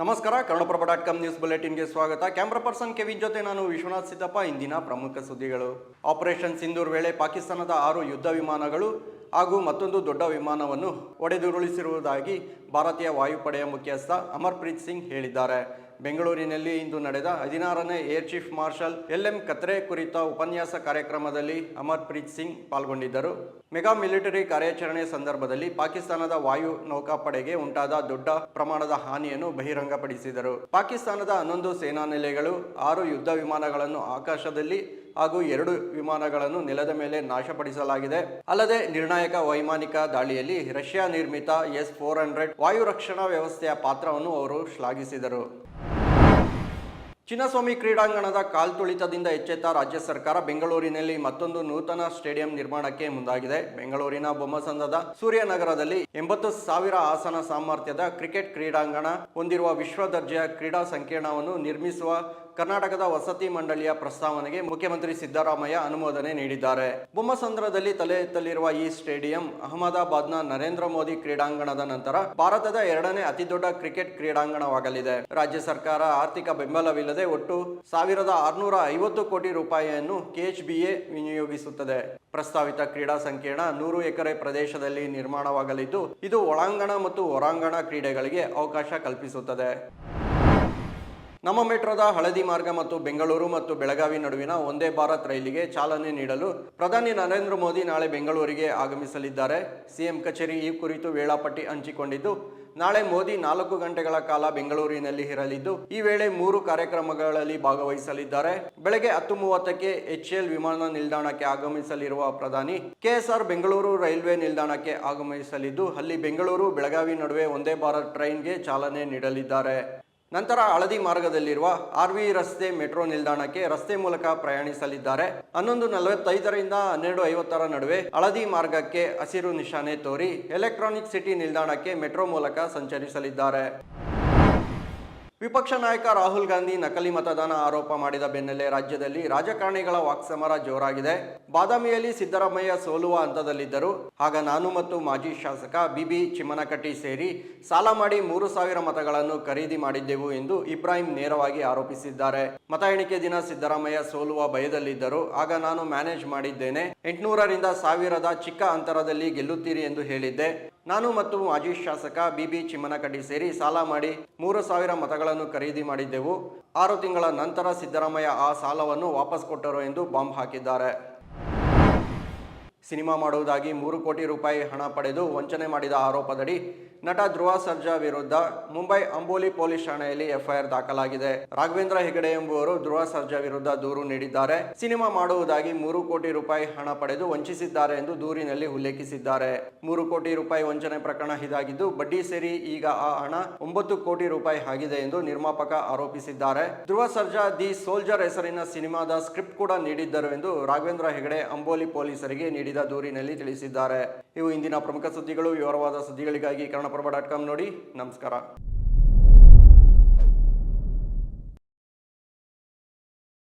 ನಮಸ್ಕಾರ Kannadaprabha dot com news ಬುಲೆಟಿನ್ಗೆ ಸ್ವಾಗತ. ಕ್ಯಾಮ್ರಾ ಪರ್ಸನ್ ಕೆವಿನ್ ಜೊತೆ ನಾನು ವಿಶ್ವನಾಥ್ ಸಿದ್ದಪ್ಪ. ಇಂದಿನ ಪ್ರಮುಖ ಸುದ್ದಿಗಳು. ಆಪರೇಷನ್ ಸಿಂಧೂರ್ ವೇಳೆ ಪಾಕಿಸ್ತಾನದ ಆರು ಯುದ್ಧ ವಿಮಾನಗಳು ಹಾಗೂ ಮತ್ತೊಂದು ದೊಡ್ಡ ವಿಮಾನವನ್ನು ಒಡೆದುರುಳಿಸಿರುವುದಾಗಿ ಭಾರತೀಯ ವಾಯುಪಡೆಯ ಮುಖ್ಯಸ್ಥ ಅಮರ್ಪ್ರೀತ್ ಸಿಂಗ್ ಹೇಳಿದ್ದಾರೆ. ಬೆಂಗಳೂರಿನಲ್ಲಿ ಇಂದು ನಡೆದ ಹದಿನಾರನೇ air chief marshal L M Katre ಕುರಿತ ಉಪನ್ಯಾಸ ಕಾರ್ಯಕ್ರಮದಲ್ಲಿ ಅಮರ್ಪ್ರೀತ್ ಸಿಂಗ್ ಪಾಲ್ಗೊಂಡಿದ್ದರು. ಮೆಗಾ ಮಿಲಿಟರಿ ಕಾರ್ಯಾಚರಣೆ ಸಂದರ್ಭದಲ್ಲಿ ಪಾಕಿಸ್ತಾನದ ವಾಯು ನೌಕಾಪಡೆಗೆ ಉಂಟಾದ ದೊಡ್ಡ ಪ್ರಮಾಣದ ಹಾನಿಯನ್ನು ಬಹಿರಂಗಪಡಿಸಿದರು. ಪಾಕಿಸ್ತಾನದ ಹನ್ನೊಂದು ಸೇನಾ ನೆಲೆಗಳು ಆರು ಯುದ್ಧ ವಿಮಾನಗಳನ್ನು ಆಕಾಶದಲ್ಲಿ ಹಾಗೂ ಎರಡು ವಿಮಾನಗಳನ್ನು ನೆಲದ ಮೇಲೆ ನಾಶಪಡಿಸಲಾಗಿದೆ. ಅಲ್ಲದೆ ನಿರ್ಣಾಯಕ ವೈಮಾನಿಕ ದಾಳಿಯಲ್ಲಿ ರಷ್ಯಾ ನಿರ್ಮಿತ ಎಸ್ ಫೋರ್ ಹಂಡ್ರೆಡ್ ವಾಯು ರಕ್ಷಣಾ ವ್ಯವಸ್ಥೆಯ ಪಾತ್ರವನ್ನು ಅವರು ಶ್ಲಾಘಿಸಿದರು. ಚಿನ್ನಸ್ವಾಮಿ ಕ್ರೀಡಾಂಗಣದ ಕಾಲ್ತುಳಿತದಿಂದ ಎಚ್ಚೆತ್ತ ರಾಜ್ಯ ಸರ್ಕಾರ ಬೆಂಗಳೂರಿನಲ್ಲಿ ಮತ್ತೊಂದು ನೂತನ ಸ್ಟೇಡಿಯಂ ನಿರ್ಮಾಣಕ್ಕೆ ಮುಂದಾಗಿದೆ. ಬೆಂಗಳೂರಿನ ಬೊಮ್ಮಸಂದದ ಸೂರ್ಯನಗರದಲ್ಲಿ ಎಂಬತ್ತು ಸಾವಿರ ಆಸನ ಸಾಮರ್ಥ್ಯದ ಕ್ರಿಕೆಟ್ ಕ್ರೀಡಾಂಗಣ ಹೊಂದಿರುವ ವಿಶ್ವ ದರ್ಜೆಯ ಕ್ರೀಡಾ ಸಂಕೀರ್ಣವನ್ನು ನಿರ್ಮಿಸುವ ಕರ್ನಾಟಕದ ವಸತಿ ಮಂಡಳಿಯ ಪ್ರಸ್ತಾವನೆಗೆ ಮುಖ್ಯಮಂತ್ರಿ ಸಿದ್ದರಾಮಯ್ಯ ಅನುಮೋದನೆ ನೀಡಿದ್ದಾರೆ. ಬೊಮ್ಮಸಂದ್ರದಲ್ಲಿ ತಲೆ ಎತ್ತಲಿರುವ ಈ ಸ್ಟೇಡಿಯಂ ಅಹಮದಾಬಾದ್ನ ನರೇಂದ್ರ ಮೋದಿ ಕ್ರೀಡಾಂಗಣದ ನಂತರ ಭಾರತದ ಎರಡನೇ ಅತಿದೊಡ್ಡ ಕ್ರಿಕೆಟ್ ಕ್ರೀಡಾಂಗಣವಾಗಲಿದೆ. ರಾಜ್ಯ ಸರ್ಕಾರ ಆರ್ಥಿಕ ಬೆಂಬಲವಿಲ್ಲದೆ ಒಟ್ಟು ಸಾವಿರದ ಆರುನೂರ ಐವತ್ತು ಕೋಟಿ ರೂಪಾಯಿಯನ್ನು ಕೆಎಚ್ಬಿಎ ವಿನಿಯೋಗಿಸುತ್ತದೆ. ಪ್ರಸ್ತಾವಿತ ಕ್ರೀಡಾ ಸಂಕೀರ್ಣ ನೂರು ಎಕರೆ ಪ್ರದೇಶದಲ್ಲಿ ನಿರ್ಮಾಣವಾಗಲಿದ್ದು, ಇದು ಒಳಾಂಗಣ ಮತ್ತು ಹೊರಾಂಗಣ ಕ್ರೀಡೆಗಳಿಗೆ ಅವಕಾಶ ಕಲ್ಪಿಸುತ್ತದೆ. ನಮ್ಮ ಮೆಟ್ರೋದ ಹಳದಿ ಮಾರ್ಗ ಮತ್ತು ಬೆಂಗಳೂರು ಮತ್ತು ಬೆಳಗಾವಿ ನಡುವಿನ ಒಂದೇ ಭಾರತ್ ರೈಲಿಗೆ ಚಾಲನೆ ನೀಡಲು ಪ್ರಧಾನಿ ನರೇಂದ್ರ ಮೋದಿ ನಾಳೆ ಬೆಂಗಳೂರಿಗೆ ಆಗಮಿಸಲಿದ್ದಾರೆ. ಸಿಎಂ ಕಚೇರಿ ಈ ಕುರಿತು ವೇಳಾಪಟ್ಟಿ ಹಂಚಿಕೊಂಡಿದ್ದು, ನಾಳೆ ಮೋದಿ ನಾಲ್ಕು ಗಂಟೆಗಳ ಕಾಲ ಬೆಂಗಳೂರಿನಲ್ಲಿ ಇರಲಿದ್ದು, ಈ ವೇಳೆ ಮೂರು ಕಾರ್ಯಕ್ರಮಗಳಲ್ಲಿ ಭಾಗವಹಿಸಲಿದ್ದಾರೆ. ಬೆಳಗ್ಗೆ ಹತ್ತು ಮೂವತ್ತಕ್ಕೆ ಎಚ್ಎಲ್ ವಿಮಾನ ನಿಲ್ದಾಣಕ್ಕೆ ಆಗಮಿಸಲಿರುವ ಪ್ರಧಾನಿ, ಕೆಎಸ್ಆರ್ ಬೆಂಗಳೂರು ರೈಲ್ವೆ ನಿಲ್ದಾಣಕ್ಕೆ ಆಗಮಿಸಲಿದ್ದು, ಅಲ್ಲಿ ಬೆಂಗಳೂರು ಬೆಳಗಾವಿ ನಡುವೆ ಒಂದೇ ಭಾರತ್ ಟ್ರೈನ್ಗೆ ಚಾಲನೆ ನೀಡಲಿದ್ದಾರೆ. ನಂತರ ಹಳದಿ ಮಾರ್ಗದಲ್ಲಿರುವ ಆರ್ ವಿ ರಸ್ತೆ ಮೆಟ್ರೋ ನಿಲ್ದಾಣಕ್ಕೆ ರಸ್ತೆ ಮೂಲಕ ಪ್ರಯಾಣಿಸಲಿದ್ದಾರೆ. ಹನ್ನೊಂದು ನಲವತ್ತೈದರಿಂದ ಹನ್ನೆರಡು ಐವತ್ತರ ನಡುವೆ ಹಳದಿ ಮಾರ್ಗಕ್ಕೆ ಹಸಿರು ನಿಶಾನೆ ತೋರಿ ಎಲೆಕ್ಟ್ರಾನಿಕ್ ಸಿಟಿ ನಿಲ್ದಾಣಕ್ಕೆ ಮೆಟ್ರೋ ಮೂಲಕ ಸಂಚರಿಸಲಿದ್ದಾರೆ. ವಿಪಕ್ಷ ನಾಯಕ ರಾಹುಲ್ ಗಾಂಧಿ ನಕಲಿ ಮತದಾನ ಆರೋಪ ಮಾಡಿದ ಬೆನ್ನಲ್ಲೇ ರಾಜ್ಯದಲ್ಲಿ ರಾಜಕಾರಣಿಗಳ ವಾಕ್ಸಮರ ಜೋರಾಗಿದೆ. ಬಾದಾಮಿಯಲ್ಲಿ ಸಿದ್ದರಾಮಯ್ಯ ಸೋಲುವ ಹಂತದಲ್ಲಿದ್ದರು. ಆಗ ನಾನು ಮತ್ತು ಮಾಜಿ ಶಾಸಕ ಬಿಬಿ ಚಿಮ್ಮನಕಟ್ಟಿ ಸೇರಿ ಸಾಲ ಮಾಡಿ ಮೂರು ಸಾವಿರ ಮತಗಳನ್ನು ಖರೀದಿ ಮಾಡಿದ್ದೆವು ಎಂದು ಇಬ್ರಾಹಿಂ ನೇರವಾಗಿ ಆರೋಪಿಸಿದ್ದಾರೆ. ಮತ ಎಣಿಕೆ ದಿನ ಸಿದ್ದರಾಮಯ್ಯ ಸೋಲುವ ಭಯದಲ್ಲಿದ್ದರು. ಆಗ ನಾನು ಮ್ಯಾನೇಜ್ ಮಾಡಿದ್ದೇನೆ. ಎಂಟುನೂರರಿಂದ ಸಾವಿರದ ಚಿಕ್ಕ ಅಂತರದಲ್ಲಿ ಗೆಲ್ಲುತ್ತೀರಿ ಎಂದು ಹೇಳಿದ್ದೆ. ನಾನು ಮತ್ತು ಮಾಜಿ ಶಾಸಕ ಬಿಬಿ ಚಿಮ್ಮನಕಟ್ಟಿ ಸೇರಿ ಸಾಲ ಮಾಡಿ ಮೂರು ಸಾವಿರ ಮತಗಳನ್ನು ಖರೀದಿ ಮಾಡಿದ್ದೆವು. ಆರು ತಿಂಗಳ ನಂತರ ಸಿದ್ದರಾಮಯ್ಯ ಆ ಸಾಲವನ್ನು ವಾಪಸ್ ಕೊಟ್ಟರು ಎಂದು ಬಾಂಬ್ ಹಾಕಿದ್ದಾರೆ. ಸಿನಿಮಾ ಮಾಡುವುದಾಗಿ ಮೂರು ಕೋಟಿ ರೂಪಾಯಿ ಹಣ ಪಡೆದು ವಂಚನೆ ಮಾಡಿದ ಆರೋಪದಡಿ ನಟ ಧ್ರುವ ಸರ್ಜಾ ವಿರುದ್ಧ ಮುಂಬೈ ಅಂಬೋಲಿ ಪೊಲೀಸ್ ಠಾಣೆಯಲ್ಲಿ ಎಫ್ಐಆರ್ ದಾಖಲಾಗಿದೆ. ರಾಘವೇಂದ್ರ ಹೆಗಡೆ ಎಂಬುವರು ಧ್ರುವ ಸರ್ಜಾ ವಿರುದ್ಧ ದೂರು ನೀಡಿದ್ದಾರೆ. ಸಿನಿಮಾ ಮಾಡುವುದಾಗಿ ಮೂರು ಕೋಟಿ ರೂಪಾಯಿ ಹಣ ಪಡೆದು ವಂಚಿಸಿದ್ದಾರೆ ಎಂದು ದೂರಿನಲ್ಲಿ ಉಲ್ಲೇಖಿಸಿದ್ದಾರೆ. ಮೂರು ಕೋಟಿ ರೂಪಾಯಿ ವಂಚನೆ ಪ್ರಕರಣ ಇದಾಗಿದ್ದು, ಬಡ್ಡಿ ಸೇರಿ ಈಗ ಆ ಹಣ ಒಂಬತ್ತು ಕೋಟಿ ರೂಪಾಯಿ ಆಗಿದೆ ಎಂದು ನಿರ್ಮಾಪಕ ಆರೋಪಿಸಿದ್ದಾರೆ. ಧ್ರುವ ಸರ್ಜಾ ದಿ ಸೋಲ್ಜರ್ ಹೆಸರಿನ ಸಿನಿಮಾದ ಸ್ಕ್ರಿಪ್ಟ್ ಕೂಡ ನೀಡಿದ್ದರು ಎಂದು ರಾಘವೇಂದ್ರ ಹೆಗಡೆ ಅಂಬೋಲಿ ಪೊಲೀಸರಿಗೆ ನೀಡಿದ ದೂರಿನಲ್ಲಿ ತಿಳಿಸಿದ್ದಾರೆ. ಇವು ಇಂದಿನ ಪ್ರಮುಖ ಸುದ್ದಿಗಳು. ವಿವರವಾದ ಸುದ್ದಿಗಳಿಗಾಗಿ ಕನ್ನಡಪ್ರಭ ಡಾಟ್ ಕಾಮ್ ನೋಡಿ. ನಮಸ್ಕಾರ.